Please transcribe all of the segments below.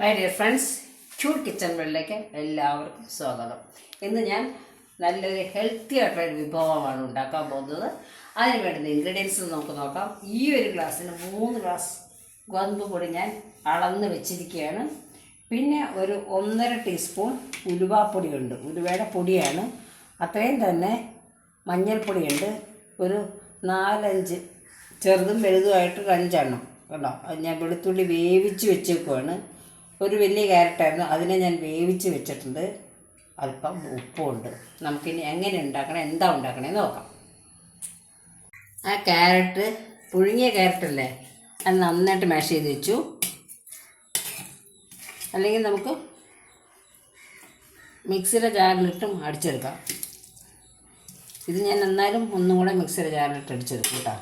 My dear friends Choor kitchen എല്ലാവർക്കും സ്വാഗതം. ഇന്ന് ഞാൻ നല്ലൊരു ഹെൽത്തി ആയിട്ടുള്ള വിഭവമാണ് ഉണ്ടാക്കാൻ പോകുന്നത്. അതിന് വേണ്ടുന്ന ഇൻഗ്രീഡിയൻസ് നമുക്ക് നോക്കാം. ഈ ഒരു ഗ്ലാസ്സിന് മൂന്ന് ഗ്ലാസ് ഗോതമ്പ് പൊടി ഞാൻ അളന്ന് വെച്ചിരിക്കുകയാണ്. പിന്നെ ഒരു ഒന്നര ടീസ്പൂൺ ഉലുവാപ്പൊടിയുണ്ട്. ഉലുവയുടെ പൊടിയാണ്. അത്രയും തന്നെ മഞ്ഞൾപ്പൊടിയുണ്ട്. ഒരു നാലഞ്ച് ചെറുതും വലുതുമായിട്ട് ഒരു അഞ്ചെണ്ണം. കേട്ടോ അത് ഞാൻ വെളുത്തുള്ളി വേവിച്ച് വെച്ചേക്കുവാണ്. ഒരു വലിയ ക്യാരറ്റായിരുന്നു അതിനെ ഞാൻ വേവിച്ച് വെച്ചിട്ടുണ്ട്. അല്പം ഉപ്പുണ്ട്. നമുക്കിനി എങ്ങനെ ഉണ്ടാക്കണം എന്താ ഉണ്ടാക്കണേ നോക്കാം. ആ ക്യാരറ്റ് പുഴുങ്ങിയ ക്യാരറ്റല്ലേ അത് നന്നായിട്ട് മാഷ് ചെയ്ത് വെച്ചു. അല്ലെങ്കിൽ നമുക്ക് മിക്സിയുടെ ജാറിലിട്ടും അടിച്ചെടുക്കാം. ഇത് ഞാൻ എന്നാലും ഒന്നും കൂടെ മിക്സിയുടെ ജാറിലിട്ട് അടിച്ചെടുക്കും കേട്ടോ.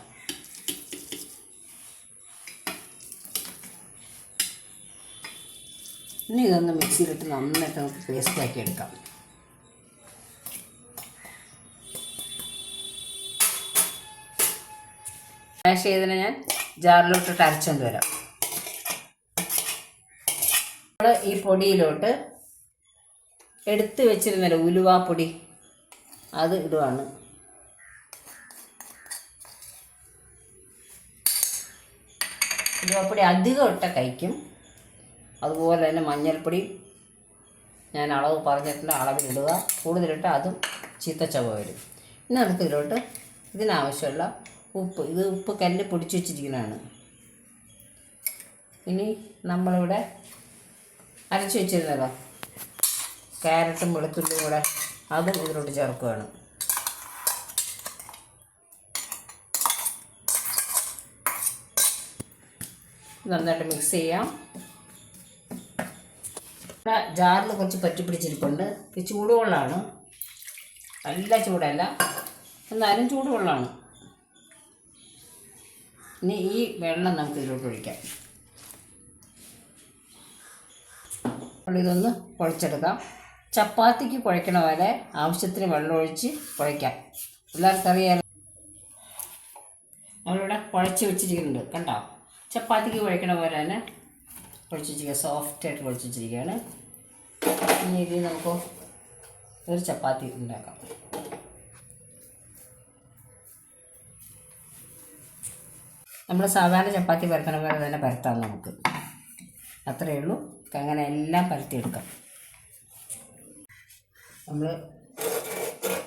ഇനി ഇതൊന്ന് മിക്സിയിലിട്ട് നന്നായിട്ട് നമുക്ക് പേസ്റ്റ് ആക്കി എടുക്കാം. മാഷ് ചെയ്തതിനെ ഞാൻ ജാറിലോട്ടിട്ട് അരച്ചുകൊണ്ട് വരാം. നമ്മൾ ഈ പൊടിയിലോട്ട് എടുത്ത് വെച്ചിരുന്നല്ലോ ഉലുവാപ്പൊടി അത് ഇടുവാണ്. ഉലുവാപ്പൊടി അധികം ഇട്ട കഴിക്കും. അതുപോലെ തന്നെ മഞ്ഞൾപ്പൊടി. ഞാൻ അളവ് പറഞ്ഞിട്ടുണ്ട് അളവിലിടുക. കൂടുതലിട്ട് അതും ചീത്തച്ചവ വരും ഇനി നമുക്ക് ഇതിലോട്ട് ഇതിനാവശ്യമുള്ള ഉപ്പ്. ഇത് ഉപ്പ് കല്ല് പൊടിച്ച് വെച്ചിരിക്കുന്നതാണ്. ഇനി നമ്മളിവിടെ അരച്ച് വെച്ചിരുന്നല്ലോ ക്യാരറ്റും വെളുത്തുള്ളിയും കൂടെ അതും ഇതിലോട്ട് ചേർക്കുകയാണ്. നന്നായിട്ട് മിക്സ് ചെയ്യാം. ജാറിൽ കുറച്ച് പറ്റി പിടിച്ചിരിപ്പുണ്ട്. ഇത് ചൂടുവെള്ളമാണ്. നല്ല ചൂടല്ല. എന്നാലും ചൂടുവെള്ളമാണ്. ഇനി ഈ വെള്ളം നമുക്ക് ഇതിലോട്ട് ഒഴിക്കാം. ഇതൊന്ന് കുഴച്ചെടുക്കാം. ചപ്പാത്തിക്ക് കുഴക്കണ പോലെ ആവശ്യത്തിന് വെള്ളം ഒഴിച്ച് കുഴയ്ക്കാം എല്ലാവർക്കും അറിയാം നമ്മളിവിടെ കുഴച്ച് വെച്ചിരിക്കുന്നുണ്ട്. കണ്ടോ? ചപ്പാത്തിക്ക് കുഴക്കണ പോലെ തന്നെ കുഴച്ച് വെച്ചിരിക്കുക സോഫ്റ്റായിട്ട് കുഴച്ച് ഇനി ഇതിൽ നമുക്ക് ഒരു ചപ്പാത്തി ഉണ്ടാക്കാം. നമ്മൾ സാധാരണ ചപ്പാത്തി പരത്തണ പോലെ തന്നെ പരത്താം നമുക്ക്. അത്രയേ ഉള്ളൂ. അങ്ങനെ എല്ലാം പരത്തിയെടുക്കാം. നമ്മൾ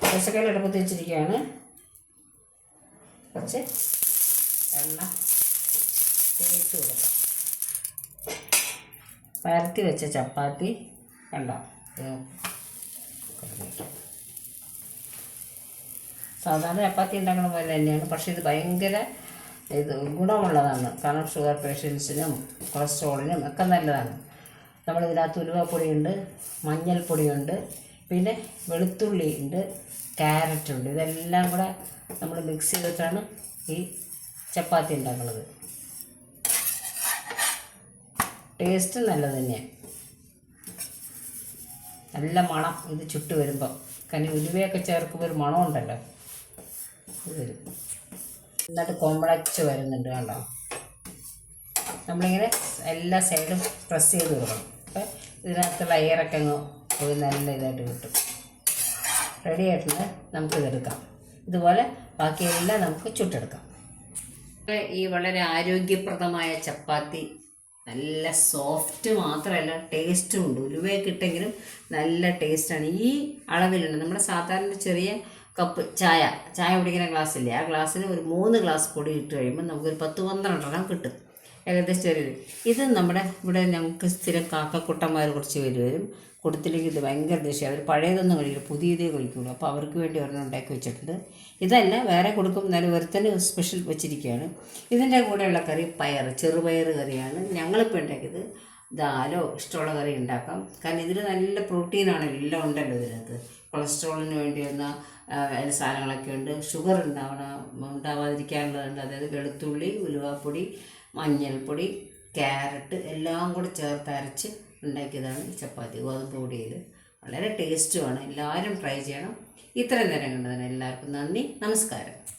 പച്ചക്കറി അടുപ്പത്ത് വെച്ചിരിക്കുകയാണ് കുറച്ച് എണ്ണ തേച്ച് കൊടുക്കാം. പരത്തി വെച്ച ചപ്പാത്തി കണ്ടോ? സാധാരണ ചപ്പാത്തി ഉണ്ടാക്കണ പോലെ തന്നെയാണ്. പക്ഷേ ഇത് ഭയങ്കര ഇത് ഗുണമുള്ളതാണ്. കാരണം ഷുഗർ പേഷ്യൻസിനും കൊളസ്ട്രോളിനും ഒക്കെ നല്ലതാണ്. നമ്മളിതിനകത്ത് ഉലുവപ്പൊടിയുണ്ട് മഞ്ഞൾപ്പൊടിയുണ്ട് പിന്നെ വെളുത്തുള്ളി ഉണ്ട് ക്യാരറ്റ് ഉണ്ട് ഇതെല്ലാം കൂടെ നമ്മൾ മിക്സ് ചെയ്തിട്ടാണ് ഈ ചപ്പാത്തി ഉണ്ടാക്കുന്നത്. ടേസ്റ്റ് നല്ലത് തന്നെയാണ് നല്ല മണം ഇത് ചുട്ട് വരുമ്പോൾ കാരണം ഉലുവയൊക്കെ ചേർക്കുമ്പോൾ ഒരു മണമുണ്ടല്ലോ ഇത് വരും. എന്നിട്ട് കൊമ്പളച്ച് വരുന്നുണ്ട് കണ്ടോ? നമ്മളിങ്ങനെ എല്ലാ സൈഡും പ്രസ് ചെയ്ത് കൊടുക്കണം. അപ്പം ഇതിനകത്തുള്ള എയറൊക്കെ അങ്ങ് പോയി നല്ല ഇതായിട്ട് കിട്ടും. റെഡി ആയിട്ടുണ്ട്. നമുക്കിതെടുക്കാം ഇതുപോലെ ബാക്കിയെല്ലാം നമുക്ക് ചുട്ടെടുക്കാം. ഈ വളരെ ആരോഗ്യപ്രദമായ ചപ്പാത്തി നല്ല സോഫ്റ്റ് മാത്രമല്ല ടേസ്റ്റും ഉണ്ട്. ഉലുവയൊക്കെ ഇട്ടെങ്കിലും നല്ല ടേസ്റ്റാണ് ഈ അളവിലുണ്ട്. നമ്മുടെ സാധാരണ ചെറിയ കപ്പ് ചായ. ചായ കുടിക്കുന്ന ഗ്ലാസ് ഇല്ലേ? ആ ഗ്ലാസ്സിന് ഒരു മൂന്ന് ഗ്ലാസ് പൊടി ഇട്ട് കഴിയുമ്പോൾ നമുക്കൊരു പത്ത് പന്ത്രണ്ടെണ്ണം കിട്ടും. ഏകദേശം ചെറിയ ഇത്. നമ്മുടെ ഇവിടെ ഞങ്ങൾക്ക് സ്ഥിരം കാക്കക്കുട്ടന്മാർ കുറച്ച് പേര് വരും. കൊടുത്തില്ലെങ്കിൽ ഇത് ഭയങ്കര ദേഷ്യം. അവർ പഴയതൊന്നും കഴിക്കില്ല പുതിയതേ കഴിക്കുള്ളൂ. അപ്പോൾ അവർക്ക് വേണ്ടി ഒരെണ്ണം ഉണ്ടാക്കി വെച്ചിട്ടുണ്ട്. ഇതല്ല വേറെ കൊടുക്കും. നല്ല ഒരുത്തന് സ്പെഷ്യൽ വെച്ചിരിക്കുകയാണ്. ഇതിന്റെ കൂടെയുള്ള കറി പയർ ചെറുപയർ കറിയാണ്. ഞങ്ങളിപ്പോൾ ഉണ്ടാക്കിയത് ദാലോ ഇഷ്ടമുള്ള കറി ഉണ്ടാക്കാം. കാരണം ഇതിൽ നല്ല പ്രോട്ടീനാണ് എല്ലാം ഉണ്ടല്ലോ ഇതിനകത്ത്. കൊളസ്ട്രോളിന് വേണ്ടി അതിന് സാധനങ്ങളൊക്കെ ഉണ്ട്. ഷുഗർ ഉണ്ടാവണം ഉണ്ടാവാതിരിക്കാനുള്ളതുണ്ട്. അതായത് വെളുത്തുള്ളി ഉലുവാപ്പൊടി മഞ്ഞൾപ്പൊടി ക്യാരറ്റ് എല്ലാം കൂടി ചേർത്ത് അരച്ച് ഉണ്ടാക്കിയതാണ് ചപ്പാത്തി ഗോതമ്പ് പൊടിയിൽ വളരെ ടേസ്റ്റുമാണ്. എല്ലാവരും ട്രൈ ചെയ്യണം. ഇത്രയും നേരം കണ്ടതിന് എല്ലാവർക്കും നന്ദി. നമസ്കാരം.